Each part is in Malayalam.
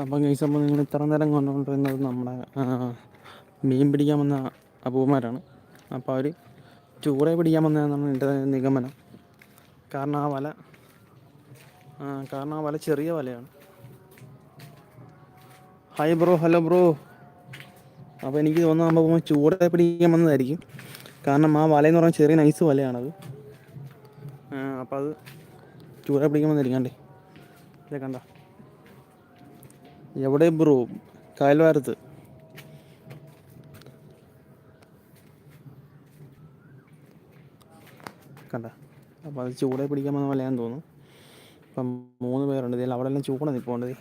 അപ്പം ഗൈസ് അപ്പോൾ നിങ്ങൾ ഇത്ര നേരം കൊണ്ടുകൊണ്ടിരുന്നത് നമ്മുടെ മീൻ പിടിക്കാൻ വന്ന അപൂമാരാണ് അപ്പോൾ അവർ ചൂറെ പിടിക്കാൻ വന്നതെന്നാണ് എന്റെ നിഗമനം. കാരണം ആ വല കാരണം ആ വല ചെറിയ വലയാണ്. ഹായ് ബ്രോ ഹലോ ബ്രോ അപ്പോൾ എനിക്ക് തോന്നുന്നു നമ്മൾ ചൂടെ പിടിക്കാൻ വന്നതായിരിക്കും. കാരണം ആ വലയെന്ന് പറഞ്ഞാൽ ചെറിയ നൈസ് വലയാണത്. അപ്പോൾ അത് ചൂട പിടിക്കാൻ വന്നിരിക്കണ്ടേ ഇതൊക്കെ ഇതേ കണ്ട? എവിടെ ബ്രോ കായൽവാരത്ത്. കണ്ട അപ്പോൾ അത് ചൂടെ പിടിക്കാൻ വന്ന പോലെയാന്ന് തോന്നുന്നു. ഇപ്പം മൂന്ന് പേരുണ്ട് ഇതിൽ അവിടെ എല്ലാം ചൂട നിൽപ്പുണ്ട്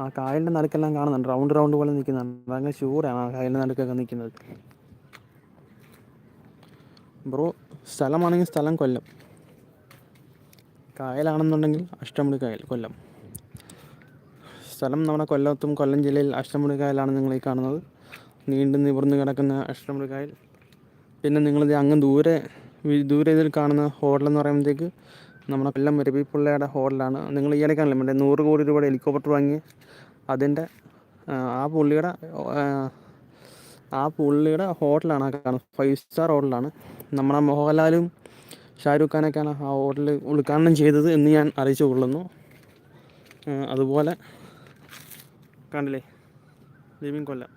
ആ കായലിന്റെ നടുക്കെല്ലാം കാണുന്നുണ്ട് റൗണ്ട് റൗണ്ട് പോലെ നിൽക്കുന്നുണ്ട്. അങ്ങനെ ചൂടാണ് ആ കായലിന്റെ നടുക്കൊക്കെ നിൽക്കുന്നത്. ബ്രോ സ്ഥലമാണെങ്കിൽ സ്ഥലം കൊല്ലം. കായലാണെന്നുണ്ടെങ്കിൽ അഷ്ടമുടി കായൽ കൊല്ലം. സ്ഥലം നമ്മുടെ കൊല്ലത്തും കൊല്ലം ജില്ലയിൽ അഷ്ടമുടിക്കായലാണ് നിങ്ങൾ ഈ കാണുന്നത്. നീണ്ടു നിവർന്നു കിടക്കുന്ന അഷ്ടമുടിക്കായൽ. പിന്നെ നിങ്ങളിത് അങ്ങ് ദൂരെ ദൂരെ ഇതിൽ കാണുന്ന ഹോട്ടലെന്ന് പറയുമ്പോഴത്തേക്ക് നമ്മുടെ കൊല്ലം രവിപിള്ളയുടെ ഹോട്ടലാണ്. നിങ്ങൾ ഈ ഇടയ്ക്കാണല്ലോ മറ്റേ നൂറ് കോടി രൂപയുടെ ഹെലികോപ്റ്റർ വാങ്ങി അതിന്റെ ആ പുള്ളിയുടെ ആ പുള്ളിയുടെ ഹോട്ടലാണ് ആ കാണുന്നത്. ഫൈവ് സ്റ്റാർ ഹോട്ടലാണ്. നമ്മുടെ മോഹൻലാലും ഷാരൂഖ് ഖാനൊക്കെയാണ് ആ ഹോട്ടലിൽ ഉദ്ഘാടനം ചെയ്തത് എന്ന് ഞാൻ അറിയിച്ചു കൊള്ളുന്നു. അതുപോലെ കണ്ടില്ലേ? Bibin Kollam.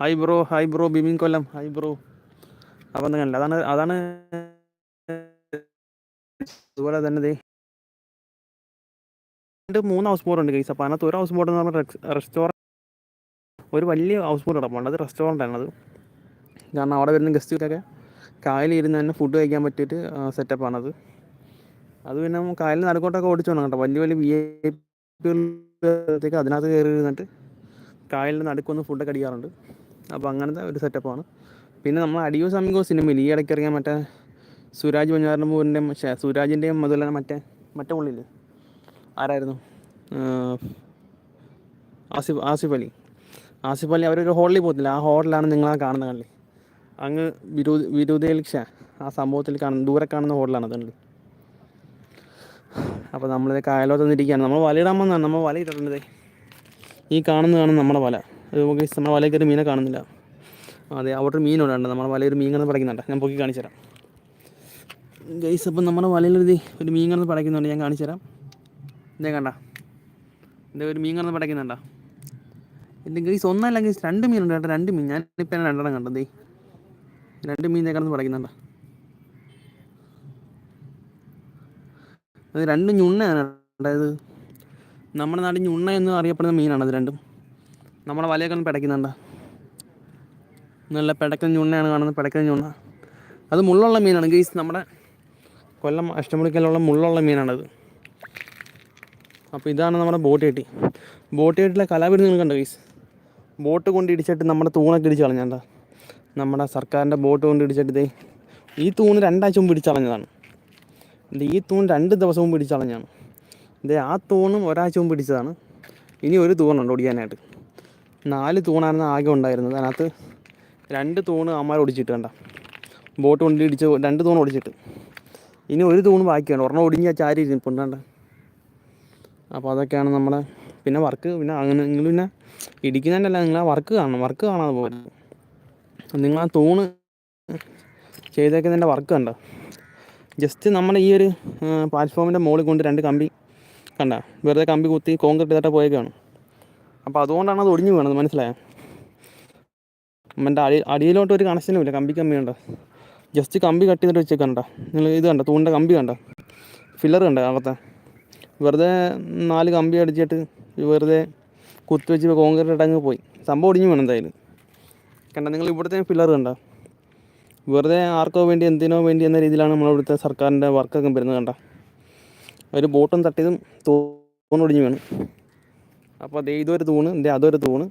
Hi bro hi bro Bibin Kollam. Hi bro അപ്പം കണ്ടില്ല? അതാണ് അതാണ് അതുപോലെ തന്നെ ദേ രണ്ട് മൂന്ന് ഹൗസ് ബോട്ട് ഉണ്ട് കേസ് അപ്പോൾ അതിനകത്ത് ഒരു ഹൗസ് ബോട്ട് എന്ന് പറഞ്ഞാൽ റെസ്റ്റോറന്റ് ഒരു വലിയ ഹൗസ് ബോട്ട് കിടപ്പുണ്ട് അത് റെസ്റ്റോറന്റ് ആണ് അത്. കാരണം അവിടെ വരുന്ന ഗസ്റ്റുകളൊക്കെ കായലിൽ ഇരുന്ന് തന്നെ ഫുഡ് കഴിക്കാൻ പറ്റിയിട്ട് സെറ്റപ്പാണത് അത് പിന്നെ കായലിൽ നടുക്കോട്ടൊക്കെ ഓടിച്ചു വേണം കേട്ടോ. വലിയ വലിയ വി പിത്തേക്ക് അതിനകത്ത് കയറി ഇരുന്നിട്ട് കായലിന്റെ നടുക്കൊന്ന് ഫുഡൊക്കെ അടിക്കാറുണ്ട്. അപ്പോൾ അങ്ങനത്തെ ഒരു സെറ്റപ്പാണ്. പിന്നെ നമ്മൾ അടിയോ സമീകോ സിനിമയിൽ ഈ ഇടയ്ക്ക് ഇറങ്ങിയ മറ്റേ സുരാജ് പക്ഷേ സുരാജിന്റെയും അതുപോലെ മറ്റേ മറ്റേ പുള്ളിയില്ലേ? ആരായിരുന്നു? ആസിഫ് ആസിഫ് അലി. ആസിഫ് അലി അവരൊരു ഹോളിൽ പോകത്തില്ല. ആ ഹോളിലാണ് നിങ്ങളാ കാണുന്ന കള്ളി അങ്ങ് വിരൂ വിരൂതയിൽ ആ സംഭവത്തിൽ കാണുന്ന ദൂരെ കാണുന്ന ഹോളിലാണ് അതുകൊണ്ട് അപ്പോൾ നമ്മളിത് കായലോട്ട് വന്നിരിക്കുകയാണ്. നമ്മൾ വലയിടാൻ വന്നാണ് നമ്മൾ വല ഇട്ടിട്ടുണ്ട് ഈ കാണുന്നതാണ് നമ്മുടെ വല. നമുക്ക് നമ്മുടെ വലയിൽ കയറി മീനെ കാണുന്നില്ല. അതെ അവിടെ മീനുണ്ട് നമ്മുടെ വലയിൽ ഒരു മീൻ കിടന്ന് പടയ്ക്കുന്നുണ്ട്. ഞാൻ പൊക്കി കാണിച്ചു തരാം. ഗൈസ് അപ്പം നമ്മുടെ വലയിലൊരു ഒരു മീൻ കിടന്ന് പടയ്ക്കുന്നുണ്ട്. ഞാൻ കാണിച്ചു തരാം. ഇതേ കണ്ട. ഇതേ ഒരു മീൻ കിടന്ന് പടയ്ക്കുന്നുണ്ടോ? എന്റെ ഗൈസ് ഒന്നല്ല ഗൈസ് രണ്ട് മീനുണ്ട് കേട്ടോ. രണ്ട് മീൻ. ഇപ്പം രണ്ടെണ്ണം കണ്ടത് രണ്ട് മീൻ കിടന്ന് പടയ്ക്കുന്നുണ്ടോ? അത് രണ്ടും ഞുണ്ണയാണ് അതായത് നമ്മുടെ നാട്ടിൽ ഞുണ്ണ എന്ന് അറിയപ്പെടുന്ന മീനാണ് അത് രണ്ടും. നമ്മുടെ വലയൊക്കെ പിടയ്ക്കുന്നുണ്ട്. നല്ല പിടക്കുന്ന ഞുണ്ണയാണ് കാണുന്നത് പിടക്കുന്ന ഞുണ്ണ. അത് മുള്ളുള്ള മീനാണ്. ഗീസ് നമ്മുടെ കൊല്ലം അഷ്ടമുടിക്കലുള്ള മുള്ളുള്ള മീനാണത് അപ്പോൾ ഇതാണ് നമ്മുടെ ബോട്ട് കെട്ടി. ബോട്ട് കെട്ടിലെ കലാപരി നിങ്ങൾ കണ്ടോ ഗീസ്? ബോട്ട് കൊണ്ട് ഇടിച്ചിട്ട് നമ്മുടെ തൂണൊക്കെ ഇടിച്ച് കളഞ്ഞാണ്ട. നമ്മുടെ സർക്കാരിന്റെ ബോട്ട് കൊണ്ട് ഇടിച്ചിട്ട് ഈ തൂണ് രണ്ടാഴ്ച മുമ്പ് ഇടിച്ച് കളഞ്ഞതാണ്. ഈ തൂൺ രണ്ട് ദിവസം മുമ്പ് ഇടിച്ച് കളഞ്ഞാണ് ആ തൂണും ഒരാഴ്ച മുമ്പ് ഇടിച്ചതാണ്. ഇനി ഒരു തൂണുണ്ട് ഒടിയാനായിട്ട് നാല് തൂണായിരുന്നു ആകെ ഉണ്ടായിരുന്നത്. അതിനകത്ത് രണ്ട് തൂണ് അമ്മാർ ഓടിച്ചിട്ട് കണ്ട. ബോട്ട് കൊണ്ട് ഇടിച്ച് രണ്ട് തൂണ് ഓടിച്ചിട്ട് ഇനി ഒരു തൂണ് ബാക്കിയാണ് ഒരെണ്ണം ഒടിഞ്ഞ ചാരി ഇരിപ്പുണ്ട് കണ്ട. അപ്പോൾ അതൊക്കെയാണ് നമ്മുടെ പിന്നെ വർക്ക് പിന്നെ അങ്ങനെ നിങ്ങൾ പിന്നെ ഇടിക്കുന്നതല്ല നിങ്ങൾ ആ വർക്ക് കാണണം. വർക്ക് കാണാതെ പോകരുത്. നിങ്ങൾ ആ തൂണ് ചെയ്തേക്കുന്നതിന്റെ വർക്ക് കണ്ടോ? ജസ്റ്റ് നമ്മുടെ ഈ ഒരു പ്ലാറ്റ്ഫോമിന്റെ മുകളിൽ കൊണ്ട് രണ്ട് കമ്പി കണ്ട? വെറുതെ കമ്പി കുത്തി കോൺക്രീറ്റ് ചെയ്തിട്ട് പോയേക്കാണ്. അപ്പോൾ അതുകൊണ്ടാണ് അത് ഒടിഞ്ഞു വീണത് മനസ്സിലായോ? അമ്മന്റെ അടി അടിയിലോട്ട് ഒരു കണക്ഷനും ഇല്ല കമ്പി കമ്പി കണ്ട. ജസ്റ്റ് കമ്പി കട്ട് ചെയ്തിട്ട് വെച്ചേക്കണ്ട. നിങ്ങൾ ഇത് കണ്ട തൂണിന്റെ കമ്പി കണ്ട? ഫില്ലർ കണ്ട അകത്തെ? വെറുതെ നാല് കമ്പി അടിച്ചിട്ട് വെറുതെ കുത്തി വെച്ച് കോൺക്രീറ്റ് ഇട്ടങ്ങ് പോയി. സംഭവം ഒടിഞ്ഞു വേണം എന്തായാലും. കണ്ട നിങ്ങൾ ഇവിടുത്തെ ഫില്ലർ കണ്ട? വെറുതെ ആർക്കോ വേണ്ടി എന്തിനോ വേണ്ടി എന്ന രീതിയിലാണ് നമ്മളിവിടുത്തെ സർക്കാരിന്റെ വർക്കൊക്കെ വരുന്നത് കണ്ട? ഒരു ബോട്ടും തട്ടിയതും തൂണൊടിഞ്ഞ് വേണം. അപ്പോൾ അതേ ഇതൊരു തൂണ് ഇതേ അതൊരു തൂണ്.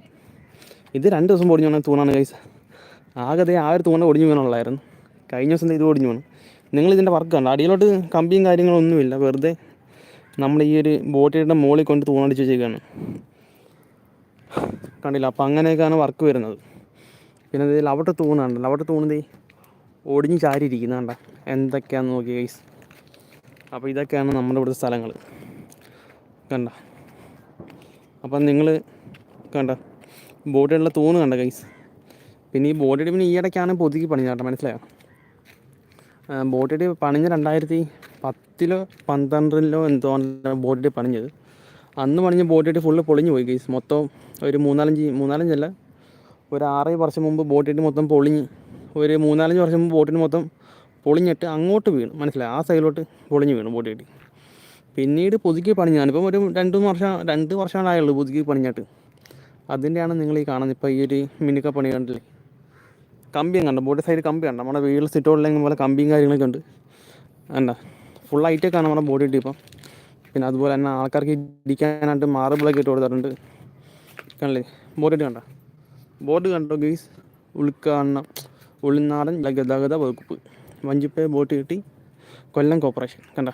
ഇത് രണ്ട് ദിവസം ഒടിഞ്ഞു വീണ തൂണാണ് കൈസ് ആകെ അതേ ആ ഒരു തൂണ് ഒടിഞ്ഞു വീണുള്ളായിരുന്നു കഴിഞ്ഞ ദിവസം ഇത് ഒടിഞ്ഞു വീണു. നിങ്ങൾ ഇതിന്റെ വർക്ക് കണ്ട? അടിയിലോട്ട് കമ്പിയും കാര്യങ്ങളൊന്നുമില്ല വെറുതെ നമ്മൾ ഈ ഒരു ബോട്ടിയുടെ മുകളിൽ കൊണ്ട് തൂണടിച്ച് വെച്ചേക്കാണ് കണ്ടില്ല? അപ്പോൾ അങ്ങനെയൊക്കെയാണ് വർക്ക് വരുന്നത്. പിന്നെ ഇതിൽ അവിടെ തൂണാണ്. അവിടെ തൂണത് ഒടിഞ്ഞ് ചാരിയിരിക്കുന്ന കണ്ട. എന്തൊക്കെയാണെന്ന് നോക്കി ഗൈസ് അപ്പോൾ ഇതൊക്കെയാണ് നമ്മുടെ ഇവിടുത്തെ സ്ഥലങ്ങൾ കണ്ട. അപ്പം നിങ്ങൾ കണ്ട. ബോട്ടിലുള്ള തൂണ് കണ്ട ഗൈസ് പിന്നെ ഈ ബോട്ടിയുടെ പിന്നെ ഈ ഇടയ്ക്കാണ് പൊതുക്കി പണിഞ്ഞ കേട്ടോ മനസ്സിലായോ? ബോട്ടിയുടെ പണിഞ്ഞ രണ്ടായിരത്തി പത്തിലോ പന്ത്രണ്ടിലോ എന്തോ ബോട്ടിയുടെ പണിഞ്ഞത്. അന്ന് പണിഞ്ഞ ബോട്ടിയുടെ ഫുള്ള് പൊളിഞ്ഞു പോയി ഗൈസ് മൊത്തം ഒരു മൂന്നാലഞ്ച് മൂന്നാലഞ്ചല്ല ഒരു ആറേ വർഷം മുമ്പ് ബോട്ടിന്റെ മൊത്തം പൊളിഞ്ഞ് ഒരു മൂന്നാലഞ്ച് വർഷം ബോട്ടിന് മൊത്തം പൊളിഞ്ഞിട്ട് അങ്ങോട്ട് വീണു. മനസ്സിലായി? ആ സൈഡിലോട്ട് പൊളിഞ്ഞ് വീണു ബോട്ടിയിട്ട് പിന്നീട് പുതുക്കി പണി ഞാനിപ്പം ഒരു രണ്ട് വർഷം രണ്ട് വർഷങ്ങളായുള്ളൂ പുതുക്കി പണിഞ്ഞിട്ട്. അതിന്റെയാണ് നിങ്ങൾ ഈ കാണുന്നത് ഇപ്പോൾ ഈ ഒരു മിനുക്ക പണി കണ്ടില്ലേ? കമ്പിയും കണ്ട? ബോട്ടി സൈഡ് കമ്പി കണ്ട? നമ്മുടെ വീട്ടിൽ സിറ്റോളിലെങ്കിൽ പോലെ കമ്പിയും കാര്യങ്ങളൊക്കെ ഉണ്ട്. കണ്ട? ഫുൾ ഹൈറ്റേക്കാണ് നമ്മുടെ ബോഡി ഇട്ടിപ്പം പിന്നെ അതുപോലെ തന്നെ ആൾക്കാർക്ക് ഇരിക്കാനായിട്ട് മാർബിളൊക്കെ ഇട്ട് കൊടുത്തിട്ടുണ്ട്. കണ്ടില്ലേ? ബോട്ടിട്ട് കണ്ട? ബോട്ട് കണ്ടോ ഗീസ്? ഉൾക്കാണ ഉൾനാടൻ ഗതാഗത വകുപ്പ്. വഞ്ചിപ്പേ ബോട്ട് കിട്ടി. കൊല്ലം കോർപ്പറേഷൻ. കണ്ട?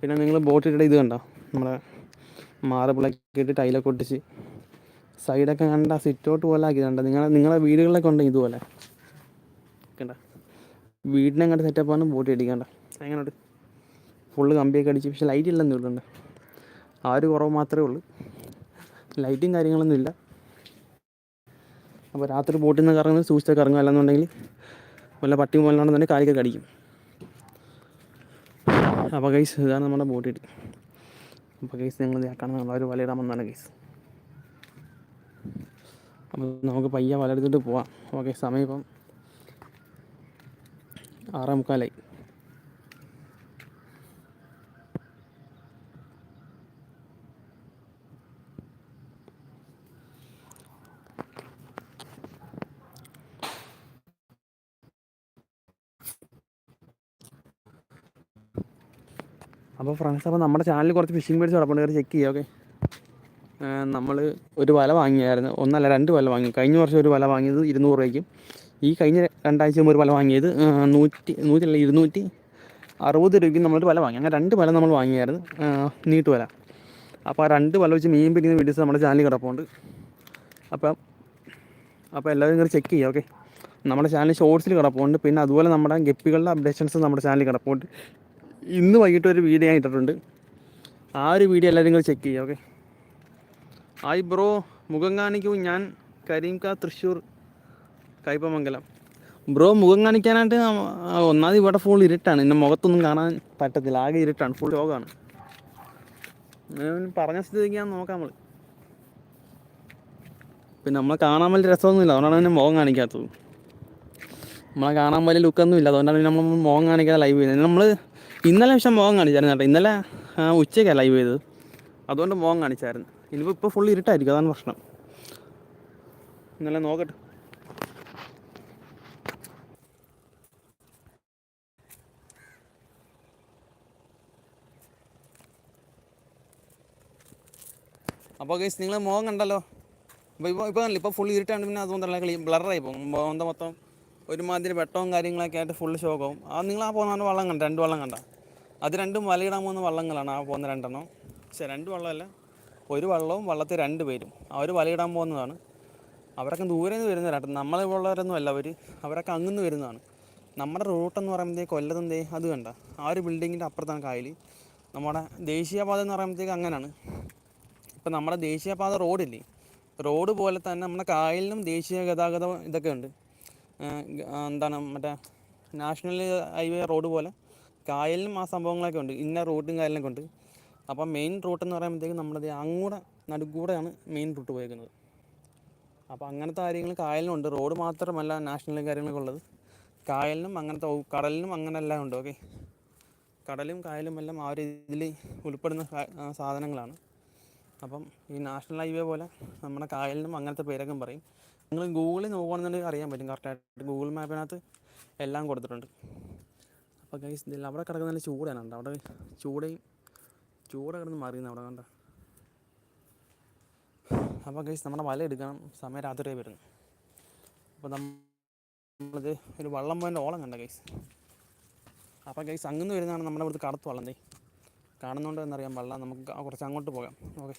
പിന്നെ നിങ്ങൾ ബോട്ട് ഇട്ട ഇത് കണ്ടോ? നമ്മുടെ മാറപ്പിളക്കി ഇട്ട് ടൈലൊക്കെ ഒട്ടിച്ച്. സൈഡൊക്കെ കണ്ട സിറ്റൗട്ട് പോലെ ആക്കി കണ്ട? നിങ്ങളെ നിങ്ങളെ വീടുകളിലൊക്കെ ഉണ്ട് ഇതുപോലെ? കണ്ട? വീടിനെ കണ്ട് സെറ്റപ്പാണ് ബോട്ട് അടിക്കണ്ട എങ്ങനെയുണ്ട് ഫുള്ള് കമ്പിയൊക്കെ അടിച്ച്. പക്ഷെ ലൈറ്റ് ഇല്ലെന്ന് ഉള്ളൂ ആ ഒരു കുറവ് മാത്രമേ ഉള്ളൂ. ലൈറ്റും കാര്യങ്ങളൊന്നും ഇല്ല. അപ്പോൾ രാത്രി ബോട്ടിൽ നിന്ന് കറങ്ങുന്നത് സൂക്ഷിച്ചൊക്കെ ഇറങ്ങുക അല്ലെന്നുണ്ടെങ്കിൽ വല്ല പട്ടി മുതലാണെന്ന് തന്നെ കാലിക്കൊക്കെ അടിക്കും അപ്പോൾ ഗൈസ് ഇതാണ് നമ്മുടെ ബോട്ട് ഇട്ട് അപ്പോൾ ഗൈസ് ഞങ്ങൾ കാണുന്ന ഒരു വലയിടാൻ വന്നാണ് ഗൈസ് അപ്പോൾ നമുക്ക് പയ്യ വലയെടുത്തിട്ട് പോവാം. ഓക്കെ സമയം ഇപ്പം ആറേ മുക്കാലായി. അപ്പോൾ ഫ്രണ്ട്സ് അപ്പോൾ നമ്മുടെ ചാനലിൽ കുറച്ച് ഫിഷിംഗ് ബേഡ്സ് കിടപ്പുണ്ട്. കയറി ചെക്ക് ചെയ്യുക ഓക്കെ നമ്മൾ ഒരു വല വാങ്ങിയായിരുന്നു. ഒന്നല്ല രണ്ട് വല വാങ്ങി. കഴിഞ്ഞ വർഷം ഒരു വല വാങ്ങിയത് ഇരുന്നൂറ് രൂപയ്ക്കും. ഈ കഴിഞ്ഞ രണ്ടാഴ്ച ഒരു വല വാങ്ങിയത് നൂറ്റി നൂറ്റല്ല ഇരുന്നൂറ്റി അറുപത് രൂപയ്ക്ക് നമ്മളൊരു വല വാങ്ങി. അങ്ങനെ രണ്ട് വല നമ്മൾ വാങ്ങിയായിരുന്നു. നീട്ട് വല. അപ്പോൾ ആ രണ്ട് വല വെച്ച് മീൻ പിടിക്കുന്ന വീഡിയോസ് നമ്മുടെ ചാനലിൽ കിടപ്പുണ്ട്. അപ്പം അപ്പോൾ എല്ലാവരും കയറി ചെക്ക് ചെയ്യുക ഓക്കെ നമ്മുടെ ചാനൽ ഷോർട്സിൽ കിടപ്പുണ്ട്. പിന്നെ അതുപോലെ നമ്മുടെ ഗപ്പികളുടെ അപ്ഡേഷൻസ് നമ്മുടെ ചാനലിൽ കിടപ്പുണ്ട്. ഇന്ന് വൈകിട്ട് ഒരു വീഡിയോ ഞാൻ ഇട്ടിട്ടുണ്ട്. ആ ഒരു വീഡിയോ എല്ലാവരും നിങ്ങൾ ചെക്ക് ചെയ്യുക ഓക്കെ ഹായ് ബ്രോ മുഖം കാണിക്കൂ ഞാൻ കരീംക തൃശ്ശൂർ കൈപ്പമംഗലം. ബ്രോ മുഖം കാണിക്കാനായിട്ട് ഒന്നാമത് ഇവിടെ ഫുൾ ഇരുട്ടാണ്. എന്റെ മുഖത്തൊന്നും കാണാൻ പറ്റത്തില്ല. ആകെ ഇരുട്ടാണ്. ഫുൾ യോഗമാണ് പറഞ്ഞ സ്ഥിതിക്ക് ഞാൻ നോക്കാം നമ്മൾ പിന്നെ നമ്മളെ കാണാൻ വലിയ രസമൊന്നുമില്ല. അതുകൊണ്ടാണ് പിന്നെ മുഖം കാണിക്കാത്തത്. നമ്മളെ കാണാൻ വലിയ ലുക്കൊന്നും ഇല്ല അതുകൊണ്ടാണ് നമ്മൾ മുഖം കാണിക്കാതെ ലൈവ് ചെയ്യുന്നത്. നമ്മൾ ഇന്നലെ പക്ഷേ മുഖം കാണിച്ചായിരുന്നു കേട്ടോ. ഇന്നലെ ആ, ഉച്ചയ്ക്കാണ് ലൈവ് ചെയ്തത്. അതുകൊണ്ട് മുഖം കാണിച്ചായിരുന്നു. ഇനിയിപ്പോൾ ഇപ്പോൾ ഫുൾ ഇരുട്ടായിരിക്കും അതാണ് പ്രശ്നം. ഇന്നലെ നോക്കട്ടെ. അപ്പോൾ ഗൈസ് നിങ്ങൾ മുഖം കണ്ടല്ലോ? അപ്പോൾ ഇപ്പോൾ ഇപ്പോൾ ഇപ്പോൾ ഫുൾ ഇരുട്ടാണ് പിന്നെ അതുകൊണ്ട് കളി ബ്ലറായി പോകും. മോന്ത മൊത്തം ഒരുമാതിരി വെട്ടവും കാര്യങ്ങളൊക്കെ ആയിട്ട് ഫുള്ള് ഷോക്കാവും ആ നിങ്ങൾ ആ പോകുന്ന വെള്ളം കണ്ട രണ്ട് വെള്ളം കണ്ട. അത് രണ്ടും വലയിടാൻ പോകുന്ന വള്ളങ്ങളാണ്. ആ പോകുന്ന രണ്ടെണ്ണം. പക്ഷേ രണ്ട് വള്ളമല്ല. ഒരു വള്ളവും വള്ളത്തിൽ രണ്ട് പേരും. അവർ വലയിടാൻ പോകുന്നതാണ്. അവരൊക്കെ ദൂരെ നിന്ന് വരുന്നവരാട്ടോ നമ്മളിവുള്ളവരൊന്നും അല്ല. അവർ അവരൊക്കെ അങ്ങുന്ന് വരുന്നതാണ്. നമ്മുടെ റൂട്ടെന്ന് പറയുമ്പോഴത്തേക്ക് കൊല്ലതെന്തേ അത് കണ്ട. ആ ഒരു ബിൽഡിങ്ങിന്റെ അപ്പുറത്താണ് കായൽ നമ്മുടെ ദേശീയപാത എന്ന് പറയുമ്പോഴത്തേക്ക് അങ്ങനെയാണ് ഇപ്പം നമ്മുടെ ദേശീയപാത റോഡില്ലേ റോഡ് പോലെ തന്നെ നമ്മുടെ കായലിനും ദേശീയ ഗതാഗതം ഇതൊക്കെ ഉണ്ട്. എന്താണ് മറ്റേ നാഷണൽ ഹൈവേ റോഡ് പോലെ. കായലിനും ആ സംഭവങ്ങളൊക്കെ ഉണ്ട്. ഇന്ന റൂട്ടും കായലിനൊക്കെ ഉണ്ട്. അപ്പം മെയിൻ റൂട്ട് എന്ന് പറയുമ്പോഴത്തേക്കും നമ്മുടെ അങ്ങൂടെ നടുക്കൂടെയാണ് മെയിൻ റൂട്ട് പോയേക്കുന്നത്. അപ്പോൾ അങ്ങനത്തെ കാര്യങ്ങൾ കായലിനുണ്ട് റോഡ് മാത്രമല്ല നാഷണൽ കാര്യങ്ങളൊക്കെ ഉള്ളത്. കായലിനും അങ്ങനത്തെ കടലിനും അങ്ങനെ എല്ലാം ഉണ്ട്. ഓക്കെ കടലും കായലും എല്ലാം ആ ഒരു ഇതിൽ ഉൾപ്പെടുന്ന സാധനങ്ങളാണ്. അപ്പം ഈ നാഷണൽ ഹൈവേ പോലെ നമ്മുടെ കായലിനും അങ്ങനത്തെ പേരൊക്കെ പറയും. നിങ്ങൾ ഗൂഗിളിൽ നോക്കുകയാണെന്നുണ്ടെങ്കിൽ അറിയാൻ പറ്റും. കറക്റ്റായിട്ട് ഗൂഗിൾ മാപ്പിനകത്ത് എല്ലാം കൊടുത്തിട്ടുണ്ട്. അപ്പോൾ ഗൈസ് ഇതിൽ അവിടെ കിടക്കുന്ന നല്ല ചൂടാണ് കണ്ടോ? അവിടെ ചൂടയും ചൂട് കിടന്ന് മറിയുന്നു അവിടെ കണ്ട? അപ്പോൾ ഗൈസ് നമ്മുടെ വല എടുക്കണം. സമയം രാത്രിയായി വരുന്നു. അപ്പോൾ നമ്മളിത് ഒരു വള്ളം പോയതിന്റെ ഓളം കണ്ട ഗൈസ് അപ്പോൾ ഗൈസ് അങ്ങന്ന് വരുന്നതാണ് നമ്മുടെ ഇവിടുത്തെ കടത്ത് വള്ളം തേ കാണുന്നുണ്ടോ എന്നറിയാം വള്ളം. നമുക്ക് കുറച്ച് അങ്ങോട്ട് പോകാം. ഓക്കെ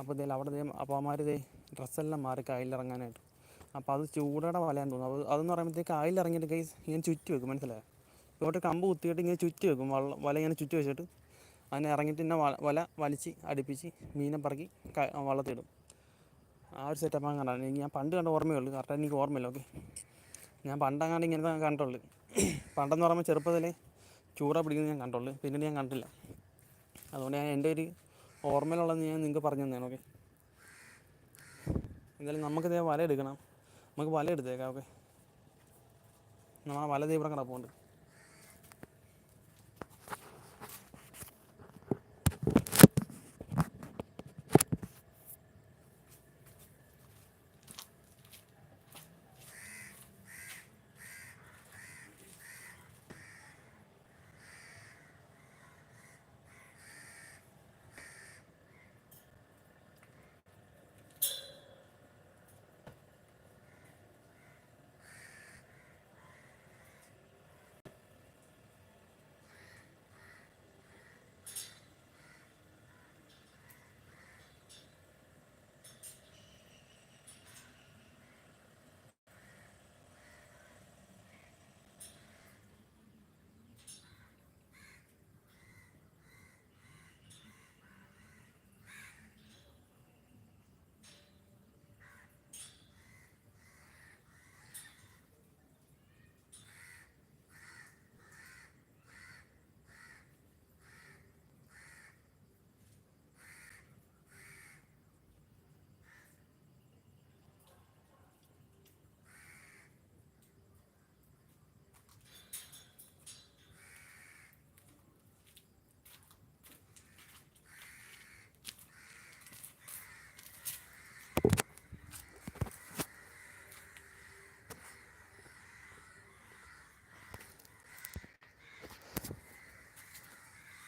അപ്പോൾ ഇതേ അവിടെ ദേ അപ്പാമാർ ഇതേ ഡ്രസ്സെല്ലാം മാറി കായലിറങ്ങാനായിട്ട്. അപ്പോൾ അത് ചൂടയുടെ വലയാന്ന് തോന്നുന്നു. അത് അതെന്ന് പറയുമ്പോഴത്തേക്ക് കായലിറങ്ങിയിട്ട് ഗൈസ് ഇങ്ങനെ ചുറ്റി വെക്കും. മനസ്സിലായോ? ഇങ്ങോട്ട് കമ്പ് കുത്തിയിട്ട് ഇങ്ങനെ ചുറ്റി വെക്കും. വള്ളം വല ഇങ്ങനെ ചുറ്റി വെച്ചിട്ട് അതിനെ ഇറങ്ങിയിട്ട് തന്നെ വല വല വലിച്ച് അടുപ്പിച്ച് മീനെ പറക്കി വള്ളത്തിടും. ആ ഒരു സെറ്റപ്പാണ് കണ്ടത്. ഞാൻ പണ്ട് കണ്ട ഓർമ്മയുള്ളൂ. കറക്റ്റ് എനിക്ക് ഓർമ്മയില്ല. ഓക്കെ ഞാൻ പണ്ടങ്ങാണ്ട് ഇങ്ങനെ കണ്ടുള്ളൂ പണ്ടെന്ന് പറയുമ്പോൾ ചെറുപ്പത്തിലേ ചൂട പിടിക്കുന്നത് ഞാൻ കണ്ടുള്ളൂ. പിന്നീട് ഞാൻ കണ്ടില്ല. അതുകൊണ്ട് ഞാൻ എന്റെ ഒരു ഓർമ്മയിലുള്ളത് ഞാൻ നിങ്ങൾക്ക് പറഞ്ഞു തന്നെയാണ് ഓക്കെ എന്തായാലും നമുക്ക് നമുക്കിതേ വല എടുക്കണം. നമുക്ക് വല എടുത്തേക്കാം. ഓക്കെ നമ്മളാ വല ഇവിടെ കിടപ്പുണ്ട്.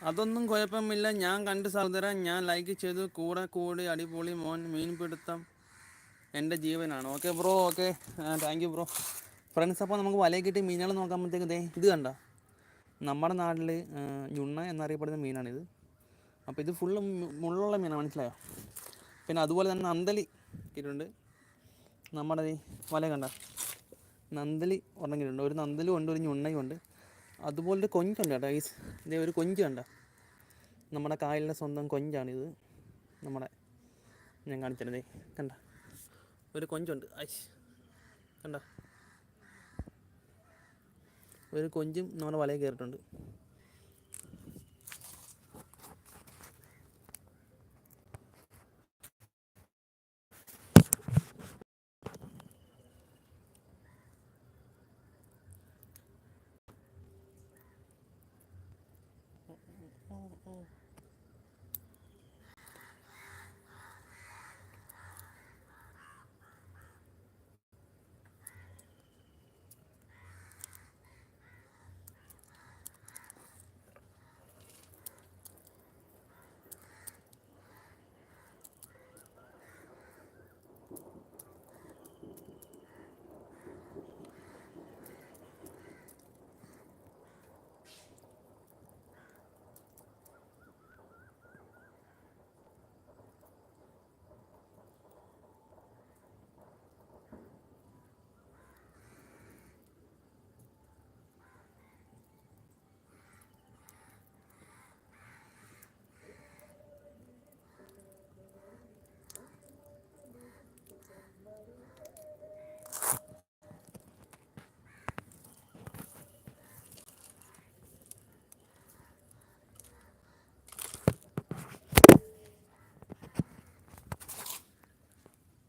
അതൊന്നും കുഴപ്പമില്ല. ഞാൻ കണ്ട് സഹോദര ഞാൻ ലൈക്ക് ചെയ്തു. കൂടെ കൂടി അടിപൊളി മോൻ മീൻപിടുത്തം എന്റെ ജീവനാണ്. Okay bro okay thank you bro friends അപ്പോൾ നമുക്ക് വലയിൽ കിട്ടി മീനുകൾ നോക്കുമ്പോഴത്തേക്ക് ഇത് കണ്ട? നമ്മുടെ നാട്ടിൽ ജുണ്ണ എന്നറിയപ്പെടുന്ന മീനാണിത് അപ്പോൾ ഇത് ഫുള്ള് മുള്ളുള്ള മീനാണ് മനസ്സിലായോ? പിന്നെ അതുപോലെ തന്നെ നന്തലി കിട്ടുണ്ട് നമ്മുടെ ഈ വല കണ്ട. നന്തലി ഉണ്ടെങ്കിലുണ്ട് ഒരു നന്തലും ഉണ്ട് ഒരു ഞുണ്ണയും ഉണ്ട്. അതുപോലെ കൊഞ്ചുണ്ട് കേട്ടോ. ഈ ഇതേ ഒരു കൊഞ്ച് കണ്ട? നമ്മുടെ കായലിന്റെ സ്വന്തം കൊഞ്ചാണിത്. നമ്മുടെ ഞാൻ കാണിച്ചിരുന്നേ കണ്ട? ഒരു കൊഞ്ചുണ്ട്. ഐശ്. കണ്ട? ഒരു കൊഞ്ചും നമ്മുടെ വലയിൽ കയറിയിട്ടുണ്ട്.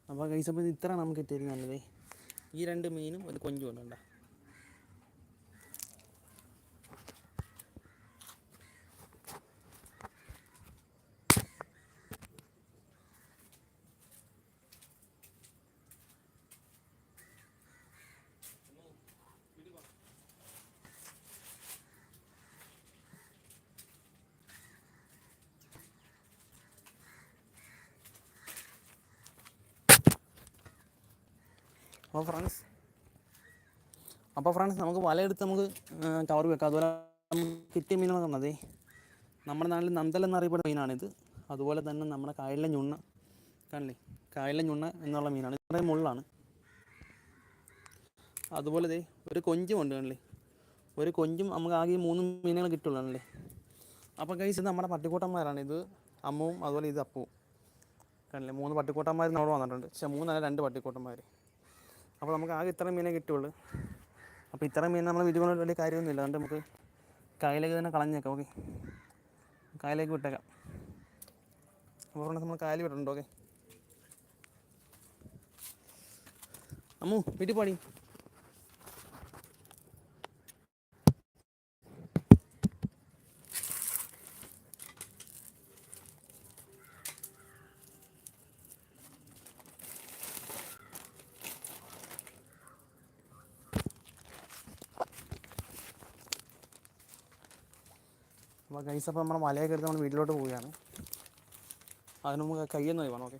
അപ്പോൾ കൈസപ്പം ഇത്ര നമുക്ക് നല്ലത് ഈ രണ്ട് മീനും ഒരു കൊഞ്ചും ഉണ്ട് കണ്ടോ അപ്പോൾ ഫ്രണ്ട്സ് അപ്പോൾ ഫ്രണ്ട്സ് നമുക്ക് വലയെടുത്ത് നമുക്ക് കവർ വെക്കാം. അതുപോലെ കിട്ടിയ മീനുകൾ കണ്ടതേ നമ്മുടെ നാട്ടിൽ നന്തൽ എന്നറിയപ്പെടുന്ന മീനാണിത്. അതുപോലെ തന്നെ നമ്മുടെ കായലിലെ ഞുണ്ണ കാണില്ലേ കായലിലെ ഞുണ്ണ എന്നുള്ള മീനാണ്. ഇത് കുറേ മുള്ളാണ്. അതുപോലെ ദേ ഒരു കൊഞ്ചും ഉണ്ട് കാണില്ലേ ഒരു കൊഞ്ചും നമുക്ക് ആകെ ഈ മൂന്ന് മീനുകൾ കിട്ടുള്ളൂ ആണല്ലേ അപ്പോൾ കഴിച്ചത് നമ്മുടെ പട്ടിക്കൂട്ടന്മാരാണ്. ഇത് അമ്മവും അതുപോലെ ഇത് അപ്പവും. കണ്ടില്ലേ? മൂന്ന് പട്ടിക്കൂട്ടന്മാർ നമ്മൾ വന്നിട്ടുണ്ട്. പക്ഷേ മൂന്നല്ല രണ്ട് പട്ടിക്കൂട്ടന്മാർ അപ്പോൾ നമുക്ക് ആകെ ഇത്രയും മീനേ കിട്ടുള്ളൂ. അപ്പോൾ ഇത്രയും മീൻ നമ്മൾ വീട്ടിൽ കൊണ്ട് വലിയ കാര്യമൊന്നുമില്ല. അതുകൊണ്ട് നമുക്ക് കായലേക്ക് തന്നെ കളഞ്ഞേക്കാം. ഓക്കെ കായലേക്ക് വിട്ടേക്കാം. അപ്പോൾ നമ്മൾ കായൽ വിട്ടിട്ടുണ്ട്. ഓക്കെ അമ്മു വീട്ടിൽ പണി അപ്പോൾ ഗൈസ് അപ്പോൾ നമ്മൾ മലയൊക്കെ എടുത്ത് നമ്മൾ വീട്ടിലോട്ട് പോവുകയാണ്. അതിന് നമുക്ക് കയ്യെന്ന് വേണം ഓക്കെ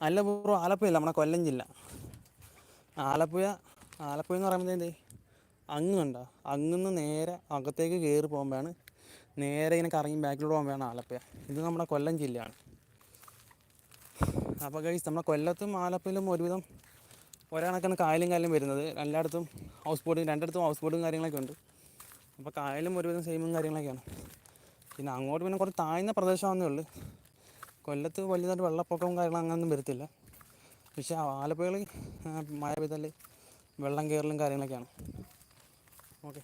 അല്ല ബ്രോ ആലപ്പുഴ നമ്മുടെ കൊല്ലം ജില്ല. ആലപ്പുഴ ആലപ്പുഴ എന്ന് പറയുമ്പോൾ എന്തേ അങ്ങ് കണ്ടോ? അങ്ങന്ന് നേരെ അകത്തേക്ക് കയറി പോകുമ്പോഴാണ് നേരെ ഇങ്ങനെ കറങ്ങി ബാക്കിലോട്ട് പോകുമ്പോഴാണ് ആലപ്പുഴ. ഇത് നമ്മുടെ കൊല്ലം ജില്ലയാണ്. അപ്പോൾ കഴിച്ച് നമ്മുടെ കൊല്ലത്തും ആലപ്പുഴയിലും ഒരുവിധം ഒരാണക്കാണ് കായലും കായലും വരുന്നത്. എല്ലായിടത്തും ഹൗസ് ബോട്ടും രണ്ടിടത്തും ഹൗസ് ബോട്ടും കാര്യങ്ങളൊക്കെ ഉണ്ട്. അപ്പോൾ കായലും ഒരുവിധം സെയിമും കാര്യങ്ങളൊക്കെയാണ്. പിന്നെ അങ്ങോട്ട് പിന്നെ കുറച്ച് താഴ്ന്ന പ്രദേശമാണെന്നേ ഉള്ളൂ. കൊല്ലത്ത് വലുതായിട്ട് വെള്ളപ്പൊക്കവും കാര്യങ്ങളും അങ്ങനൊന്നും വരത്തില്ല. പക്ഷേ ആലപ്പുഴയിൽ മഴ പെയ്താൽ വെള്ളം കയറലും കാര്യങ്ങളൊക്കെയാണ്. ഓക്കെ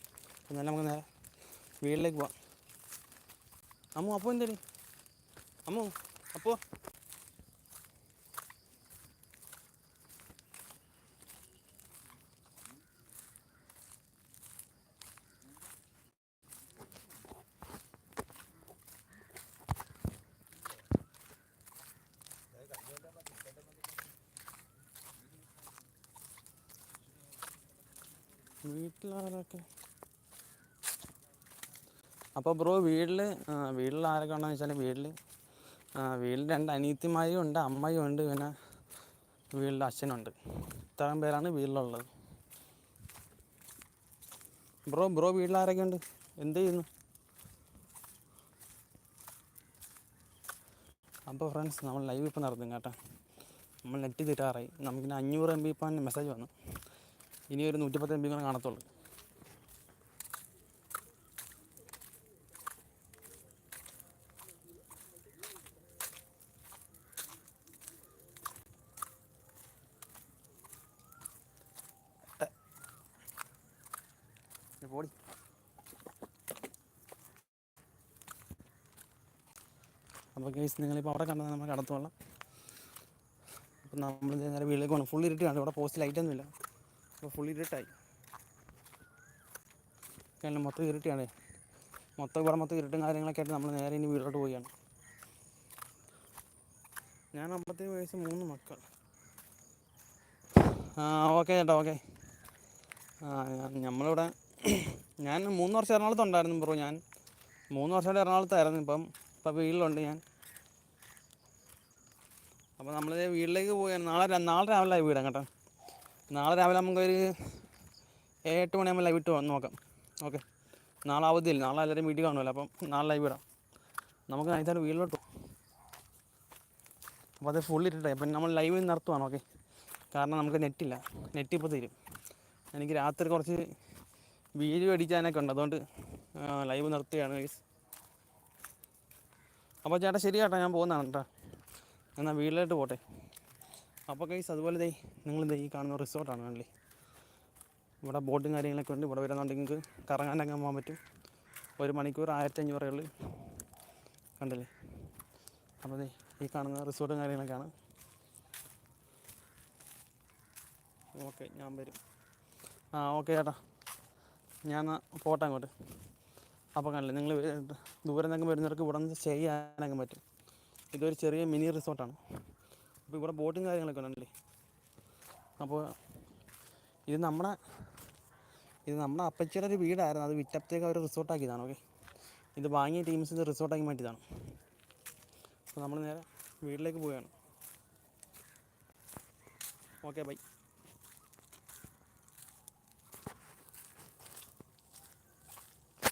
എന്നാലും നമുക്ക് നേരെ വീട്ടിലേക്ക് പോവാം. അമ്മു അപ്പോൾ എന്തേലും അമ്മു അപ്പോൾ വീട്ടിലാരൊക്കെ അപ്പോൾ ബ്രോ വീട്ടിൽ വീട്ടിൽ ആരൊക്കെ ഉണ്ടെന്ന് വെച്ചാൽ വീട്ടിൽ വീട്ടിൽ രണ്ട് അനിയത്തിമാരും ഉണ്ട് അമ്മയും ഉണ്ട് പിന്നെ വീട്ടിൽ അച്ഛനുണ്ട്. ഇത്രയും പേരാണ് വീട്ടിലുള്ളത്. ബ്രോ ബ്രോ വീട്ടിൽ ആരൊക്കെ ഉണ്ട്? എന്ത് ചെയ്യുന്നു? അപ്പോൾ ഫ്രണ്ട്സ് നമ്മൾ ലൈവ് ഇപ്പോൾ നടത്തും കേട്ടോ. നമ്മൾ നെറ്റ് തീരാറായി നമുക്കിന് അഞ്ഞൂറ് എം ബി ഇപ്പം മെസ്സേജ് വന്നു. ഇനി ഒരു നൂറ്റിപ്പത്ത് എം ബി കൂടെ കാണത്തുള്ളൂ. അപ്പോൾ കേസ് നിങ്ങളിപ്പോൾ അവിടെ കണ്ടത് നമുക്ക് അടുത്തുള്ള അപ്പം നമ്മൾ നേരെ വീട്ടിലേക്ക് പോകണം ഫുൾ ഇരുട്ടാണ് ഇവിടെ പോസ്റ്റ് ലൈറ്റൊന്നുമില്ല അപ്പോൾ ഫുൾ ഇരുട്ടായി. കാരണം മൊത്തം ഇരുട്ടാണ്. മൊത്തം ഇവിടെ മൊത്തം ഇരുട്ടും കാര്യങ്ങളൊക്കെ ആയിട്ട് നമ്മൾ നേരെ ഇനി വീട്ടിലോട്ട് പോവുകയാണ്. ഞാൻ അമ്പത്തേഴ് വയസ്സ് മൂന്ന് മക്കൾ. ആ ഓക്കെ ചേട്ടാ ഓക്കെ ആ നമ്മളിവിടെ ഞാൻ മൂന്ന് വർഷം എറണാകുളത്ത് ഉണ്ടായിരുന്നു ബ്രോ ഞാൻ. മൂന്ന് വർഷമായിട്ട് എറണാകുളത്തായിരുന്നു ഇപ്പം ഇപ്പം വീട്ടിലുണ്ട് ഞാൻ. അപ്പോൾ നമ്മൾ വീട്ടിലേക്ക് പോയാണ് നാളെ നാളെ രാവിലെ ആയി വീടാം കേട്ടോ. നാളെ രാവിലെ നമുക്കൊരു എട്ട് മണിയാകുമ്പോൾ ലൈവ് ഇട്ട് നോക്കാം. ഓക്കെ നാളെ അവധിയില്ല? നാളെ എല്ലാവരും വീട്ടിൽ കാണുമല്ലോ. അപ്പം നാളെ ലൈവ് ഇടാം. നമുക്ക് നൈറ്റായിട്ട് വീട്ടിലോട്ട് അപ്പോൾ അത് ഫുൾ ഇട്ടിട്ടെ. അപ്പം നമ്മൾ ലൈവ് നിർത്തുവാണ്. ഓക്കെ കാരണം നമുക്ക് നെറ്റില്ല നെറ്റ് ഇപ്പോൾ തരും. എനിക്ക് രാത്രി കുറച്ച് വീഡിയോ അടിക്കാനൊക്കെ ഉണ്ട്. അതുകൊണ്ട് ലൈവ് നിർത്തുകയാണ് ഗൈസ് അപ്പോൾ ചേട്ടാ ശരി ചേട്ടാ. ഞാൻ പോകുന്നതാണ് കേട്ടോ എന്നാൽ വീട്ടിലോട്ട് പോട്ടെ. അപ്പോൾ കൈസ് അതുപോലെ ദേ നിങ്ങൾ ഈ കാണുന്ന റിസോർട്ടാണ് കണ്ടില്ലേ? ഇവിടെ ബോട്ടും കാര്യങ്ങളൊക്കെ ഉണ്ട്. ഇവിടെ വരുന്നുണ്ടെങ്കിൽ നിങ്ങൾക്ക് കറങ്ങാനൊക്കെ പോകാൻ പറ്റും. ഒരു മണിക്കൂർ ആയിരത്തി അഞ്ഞൂറ് ഉള്ളു. കണ്ടില്ലേ? അപ്പോൾ ദേ ഈ കാണുന്ന റിസോർട്ടും കാര്യങ്ങളൊക്കെയാണ്. ഓക്കെ ഞാൻ വരും. ആ ഓക്കെ ചേട്ടാ. ഞാൻ പോട്ടെ അങ്ങോട്ട്. അപ്പോൾ കണ്ടില്ലേ നിങ്ങൾ ദൂരെ നിന്നൊക്കെ വരുന്നവർക്ക് ഇവിടെ നിന്ന് സ്റ്റേ ചെയ്യാനൊക്കെ പറ്റും. ഇതൊരു ചെറിയ മിനി റിസോർട്ടാണ് അപ്പോൾ ഇവിടെ ബോട്ടും കാര്യങ്ങളൊക്കെ ഉണ്ടല്ലേ അപ്പോൾ ഇത് നമ്മുടെ ഇത് നമ്മുടെ അപ്പച്ചിയുടെ ഒരു വീടായിരുന്നു. അത് വിറ്റപ്പത്തേക്ക് അവർ റിസോർട്ടാക്കിയതാണ് ഓക്കെ ഇത് വാങ്ങിയ ടീംസ് ഇത് റിസോർട്ടാക്കി മാറ്റിയതാണ് അപ്പോൾ നമ്മൾ നേരെ വീട്ടിലേക്ക് പോവുകയാണ്. Okay bye